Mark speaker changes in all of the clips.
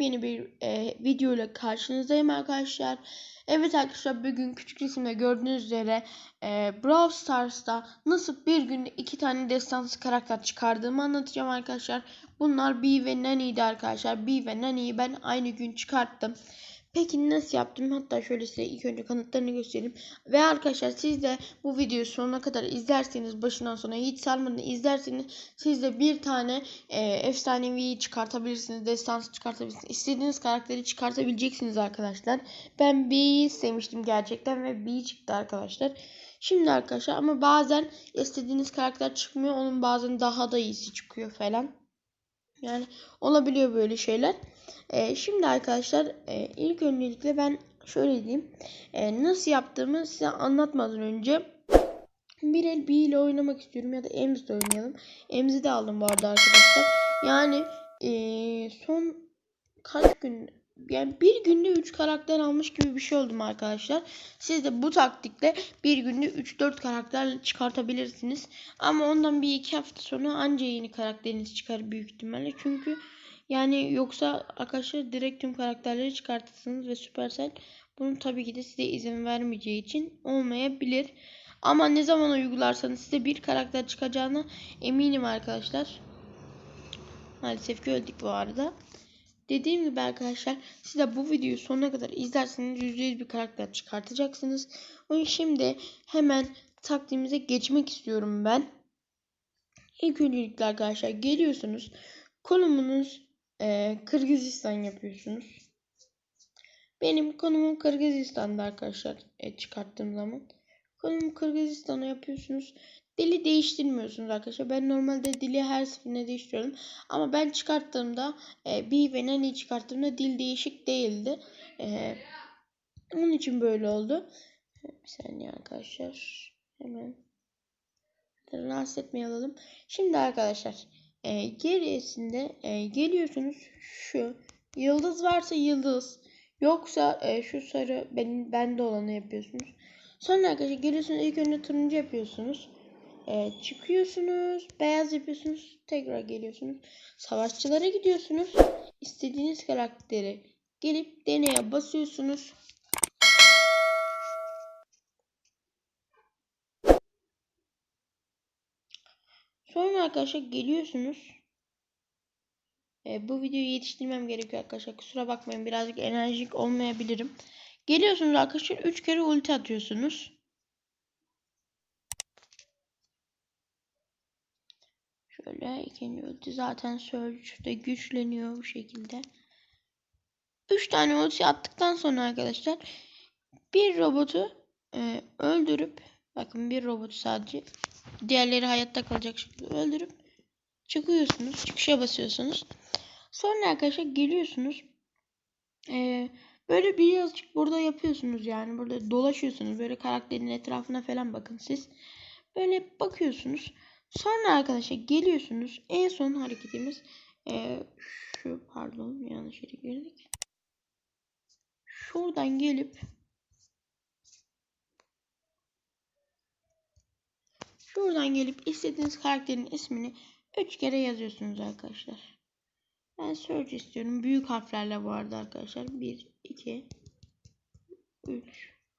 Speaker 1: yepyeni bir e, video ile karşınızdayım arkadaşlar. Evet arkadaşlar bugün küçük resimde gördüğünüz üzere e, Brawl Stars'ta nasıl bir günde iki tane destansı karakter çıkardığımı anlatacağım arkadaşlar. Bunlar Bee ve Nani'ydi arkadaşlar. Bee ve Nani'yi ben aynı gün çıkarttım. Peki nasıl yaptım? Hatta şöyle size ilk önce kanıtlarını göstereyim. Ve arkadaşlar siz de bu videoyu sonuna kadar izlerseniz başından sona hiç sarmadan izlerseniz siz de bir tane e, efsanevi çıkartabilirsiniz. Destansı çıkartabilirsiniz. İstediğiniz karakteri çıkartabileceksiniz arkadaşlar. Ben B'yi istemiştim gerçekten ve B çıktı arkadaşlar. Şimdi arkadaşlar ama bazen istediğiniz karakter çıkmıyor. Onun bazen daha da iyisi çıkıyor falan. Yani olabiliyor böyle şeyler. Ee, şimdi arkadaşlar e, ilk öncelikle ben şöyle diyeyim. E, nasıl yaptığımı size anlatmadan önce bir el bir ile oynamak istiyorum ya da Ems'de oynayalım. Ems'i de aldım bu arada arkadaşlar. Yani e, son kaç gün yani bir günde 3 karakter almış gibi bir şey oldum arkadaşlar. Siz de bu taktikle bir günde 3-4 karakter çıkartabilirsiniz. Ama ondan bir iki hafta sonra anca yeni karakteriniz çıkar büyük ihtimalle. Çünkü yani yoksa arkadaşlar direkt tüm karakterleri çıkartırsınız ve Supercell bunu tabii ki de size izin vermeyeceği için olmayabilir. Ama ne zaman uygularsanız size bir karakter çıkacağına eminim arkadaşlar. Maalesef ki öldük bu arada. Dediğim gibi arkadaşlar siz de bu videoyu sonuna kadar izlerseniz %100 bir karakter çıkartacaksınız. Onun şimdi hemen taktiğimize geçmek istiyorum ben. İlk öncelikle arkadaşlar geliyorsunuz. Konumunuz e, Kırgızistan yapıyorsunuz. Benim konumum Kırgızistan'da arkadaşlar e, çıkarttığım zaman. Konum Kırgızistan'a yapıyorsunuz. Dili değiştirmiyorsunuz arkadaşlar. Ben normalde dili her seferinde değiştiriyorum. Ama ben çıkarttığımda e, B ve Nani çıkarttığımda dil değişik değildi. E, onun için böyle oldu. Bir saniye arkadaşlar. Hemen rahatsız etmeyi alalım. Şimdi arkadaşlar e, gerisinde e, geliyorsunuz şu yıldız varsa yıldız yoksa e, şu sarı benim bende olanı yapıyorsunuz. Sonra arkadaşlar geliyorsunuz ilk önce turuncu yapıyorsunuz. E, çıkıyorsunuz beyaz yapıyorsunuz tekrar geliyorsunuz. Savaşçılara gidiyorsunuz. istediğiniz karakteri gelip deneye basıyorsunuz. Sonra arkadaşlar geliyorsunuz. E, bu videoyu yetiştirmem gerekiyor arkadaşlar. Kusura bakmayın birazcık enerjik olmayabilirim. Geliyorsunuz arkadaşlar 3 kere ulti atıyorsunuz. Şöyle ikinci ulti zaten Surge'de güçleniyor bu şekilde. 3 tane ulti attıktan sonra arkadaşlar bir robotu e, öldürüp bakın bir robotu sadece diğerleri hayatta kalacak şekilde öldürüp çıkıyorsunuz. Çıkışa basıyorsunuz. Sonra arkadaşlar geliyorsunuz. Ee, böyle birazcık burada yapıyorsunuz yani. Burada dolaşıyorsunuz. Böyle karakterin etrafına falan bakın siz. Böyle bakıyorsunuz. Sonra arkadaşlar geliyorsunuz. En son hareketimiz e, şu pardon yanlış yere girdik. Şuradan gelip Şuradan gelip istediğiniz karakterin ismini 3 kere yazıyorsunuz arkadaşlar. Ben search istiyorum. Büyük harflerle bu arada arkadaşlar. 1, 2, 3,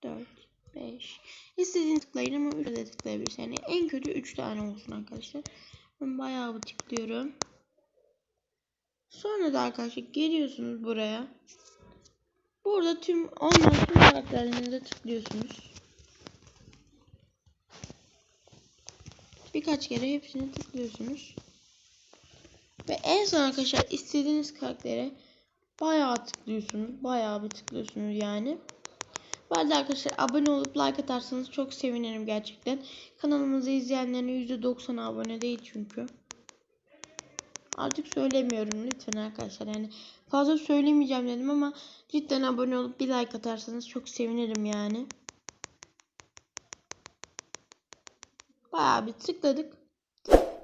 Speaker 1: 4, 5. İstediğiniz tıklayın ama 3'e de tıklayabilirsiniz. Yani en kötü 3 tane olsun arkadaşlar. Ben bayağı bir tıklıyorum. Sonra da arkadaşlar geliyorsunuz buraya. Burada tüm online tüm karakterlerinize tıklıyorsunuz. Birkaç kere hepsini tıklıyorsunuz. Ve en son arkadaşlar istediğiniz karaktere bayağı tıklıyorsunuz. Bayağı bir tıklıyorsunuz yani. Bu arada arkadaşlar abone olup like atarsanız çok sevinirim gerçekten. Kanalımızı izleyenlerin %90 abone değil çünkü. Artık söylemiyorum lütfen arkadaşlar. Yani fazla söylemeyeceğim dedim ama cidden abone olup bir like atarsanız çok sevinirim yani. Bayağı bir tıkladık.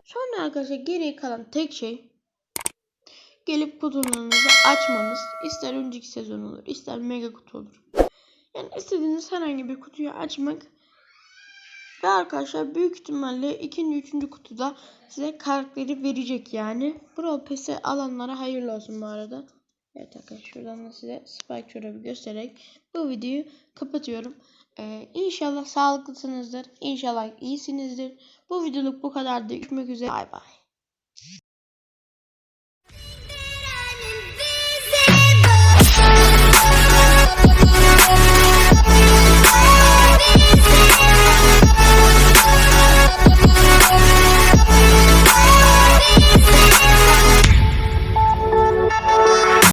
Speaker 1: Sonra arkadaşlar geriye kalan tek şey gelip kutularınızı açmanız. İster önceki sezon olur, ister mega kutu olur. Yani istediğiniz herhangi bir kutuyu açmak ve arkadaşlar büyük ihtimalle ikinci, üçüncü kutuda size karakteri verecek yani. Brawl Pass'i alanlara hayırlı olsun bu arada. Evet arkadaşlar şuradan da size spike çorabı göstererek bu videoyu kapatıyorum. Ee, inşallah sağlıklısınızdır. İnşallah iyisinizdir. Bu videoluk bu kadar. Görüşmek üzere. Bay bay.